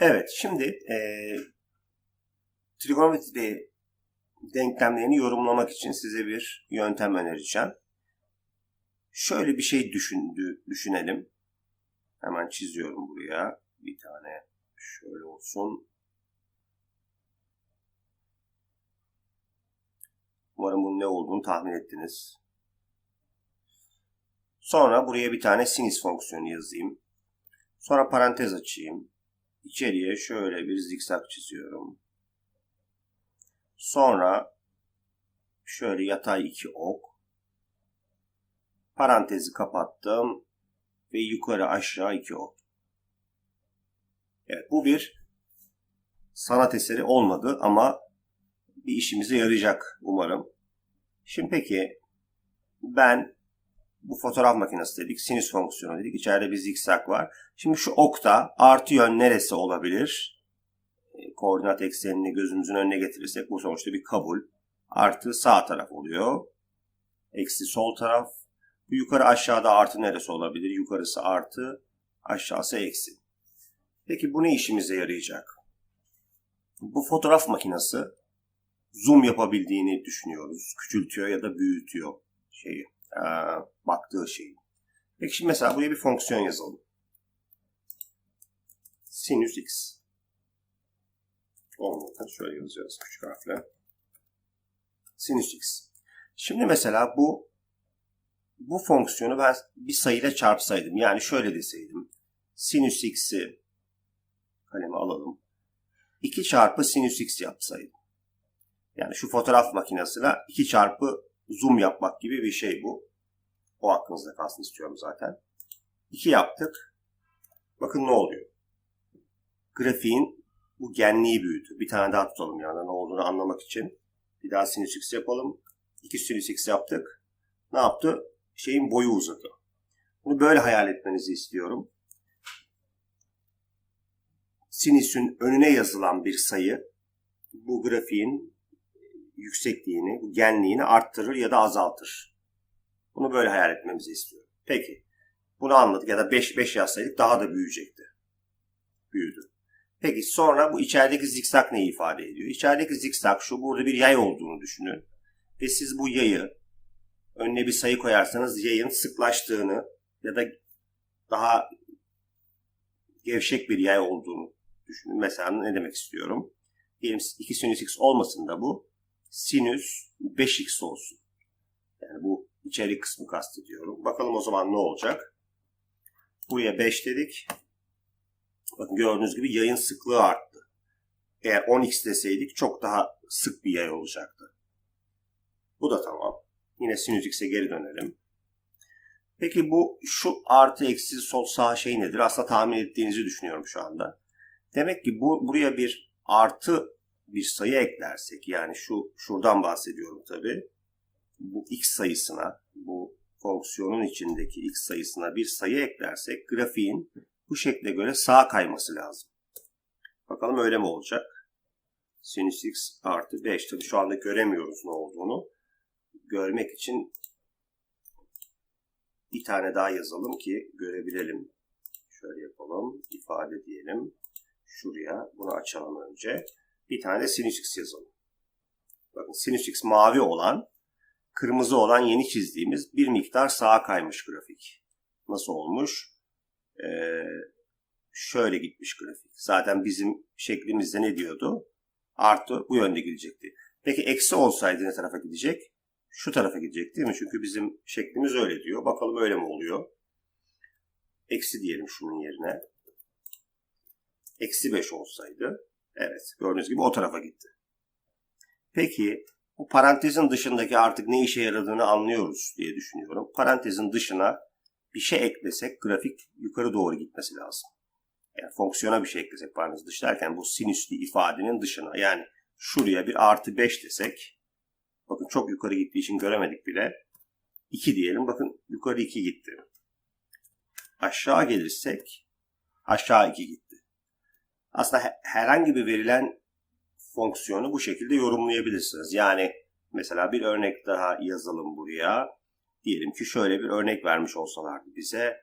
Evet, şimdi e, trigonometri denklemlerini yorumlamak için size bir yöntem önereceğim. Şöyle bir şey düşündü, düşünelim. Hemen çiziyorum buraya. Bir tane şöyle olsun. Umarım bunun ne olduğunu tahmin ettiniz. Sonra buraya bir tane sinüs fonksiyonu yazayım. Sonra parantez açayım. İçeriye şöyle bir zikzak çiziyorum. Sonra şöyle yatay iki ok. Parantezi kapattım ve yukarı aşağı iki ok. Evet bu bir sanat eseri olmadı ama bir işimize yarayacak umarım. Şimdi peki ben bu fotoğraf makinesi dedik, sinüs fonksiyonu dedik. İçeride bir zikzak var. Şimdi şu okta artı yön neresi olabilir? E, koordinat eksenini gözümüzün önüne getirirsek bu sonuçta bir kabul. Artı sağ taraf oluyor. Eksi sol taraf. Bu yukarı aşağıda artı neresi olabilir? Yukarısı artı, aşağısı eksi. Peki bu ne işimize yarayacak? Bu fotoğraf makinesi zoom yapabildiğini düşünüyoruz. Küçültüyor ya da büyütüyor şeyi, e, baktığı şeyi. Peki şimdi mesela buraya bir fonksiyon yazalım. Sinüs x. Olmadı. Şöyle yazacağız küçük harfle. Sinüs x. Şimdi mesela bu bu fonksiyonu ben bir sayıyla çarpsaydım. Yani şöyle deseydim. Sinüs x'i kaleme alalım. 2 çarpı sinüs x yapsaydım. Yani şu fotoğraf makinesiyle 2 çarpı zoom yapmak gibi bir şey bu. O aklınızda kalsın istiyorum zaten. 2 yaptık. Bakın ne oluyor. Grafiğin bu genliği büyüdü. Bir tane daha tutalım yani ne olduğunu anlamak için. Bir daha sinüs x yapalım. 2 sinüs x yaptık. Ne yaptı? Şeyin boyu uzadı. Bunu böyle hayal etmenizi istiyorum. Sinüsün önüne yazılan bir sayı bu grafiğin yüksekliğini, bu genliğini arttırır ya da azaltır. Bunu böyle hayal etmemizi istiyorum. Peki. Bunu anladık ya da 5 5 yazsaydık daha da büyüyecekti. Büyüdü. Peki sonra bu içerideki zikzak neyi ifade ediyor? İçerideki zikzak şu burada bir yay olduğunu düşünün. Ve siz bu yayı önüne bir sayı koyarsanız yayın sıklaştığını ya da daha gevşek bir yay olduğunu düşünün. Mesela ne demek istiyorum? Diyelim 2 sinüs x olmasın da bu sinüs 5x olsun. Yani bu içerik kısmı kastediyorum. Bakalım o zaman ne olacak? Buraya 5 dedik. Bakın gördüğünüz gibi yayın sıklığı arttı. Eğer 10x deseydik çok daha sık bir yay olacaktı. Bu da tamam. Yine sinüs x'e geri dönelim. Peki bu şu artı eksi sol sağ şey nedir? Aslında tahmin ettiğinizi düşünüyorum şu anda. Demek ki bu buraya bir artı bir sayı eklersek yani şu şuradan bahsediyorum tabi. Bu x sayısına bu fonksiyonun içindeki x sayısına bir sayı eklersek grafiğin bu şekle göre sağa kayması lazım. Bakalım öyle mi olacak? Sinüs x artı 5. Tabi şu anda göremiyoruz ne olduğunu. Görmek için bir tane daha yazalım ki görebilelim. Şöyle yapalım. ifade diyelim. Şuraya bunu açalım önce. Bir tane de sinüs x yazalım. Bakın sinüs x mavi olan, kırmızı olan yeni çizdiğimiz bir miktar sağa kaymış grafik. Nasıl olmuş? Ee, şöyle gitmiş grafik. Zaten bizim şeklimizde ne diyordu? Artı bu yönde gidecekti. Peki eksi olsaydı ne tarafa gidecek? Şu tarafa gidecek değil mi? Çünkü bizim şeklimiz öyle diyor. Bakalım öyle mi oluyor? Eksi diyelim şunun yerine. Eksi 5 olsaydı. Evet gördüğünüz gibi o tarafa gitti. Peki bu parantezin dışındaki artık ne işe yaradığını anlıyoruz diye düşünüyorum. Parantezin dışına bir şey eklesek grafik yukarı doğru gitmesi lazım. Yani fonksiyona bir şey eklesek parantez dışı derken bu sinüslü ifadenin dışına yani şuraya bir artı 5 desek bakın çok yukarı gittiği için göremedik bile 2 diyelim bakın yukarı 2 gitti. Aşağı gelirsek aşağı 2 gitti. Aslında herhangi bir verilen fonksiyonu bu şekilde yorumlayabilirsiniz. Yani mesela bir örnek daha yazalım buraya. Diyelim ki şöyle bir örnek vermiş olsalardı bize.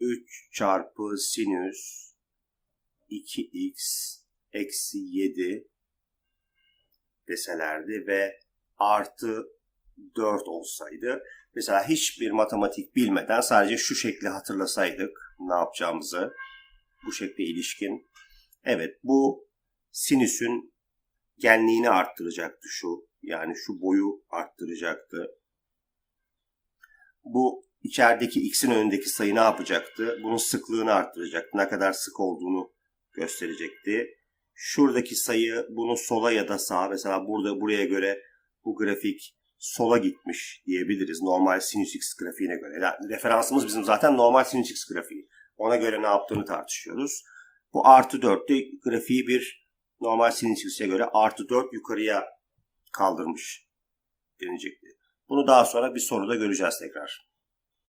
3 çarpı sinüs 2x eksi 7 deselerdi ve artı 4 olsaydı mesela hiçbir matematik bilmeden sadece şu şekli hatırlasaydık ne yapacağımızı bu şekle ilişkin evet bu sinüsün genliğini arttıracaktı şu yani şu boyu arttıracaktı bu içerideki x'in önündeki sayı ne yapacaktı? Bunun sıklığını arttıracaktı. Ne kadar sık olduğunu gösterecekti. Şuradaki sayı bunu sola ya da sağa mesela burada buraya göre bu grafik sola gitmiş diyebiliriz. Normal sinüs x grafiğine göre. Yani referansımız bizim zaten normal sinüs x grafiği. Ona göre ne yaptığını tartışıyoruz. Bu artı 4'te grafiği bir normal sinüs x'e göre artı 4 yukarıya kaldırmış denecekti. Bunu daha sonra bir soruda göreceğiz tekrar.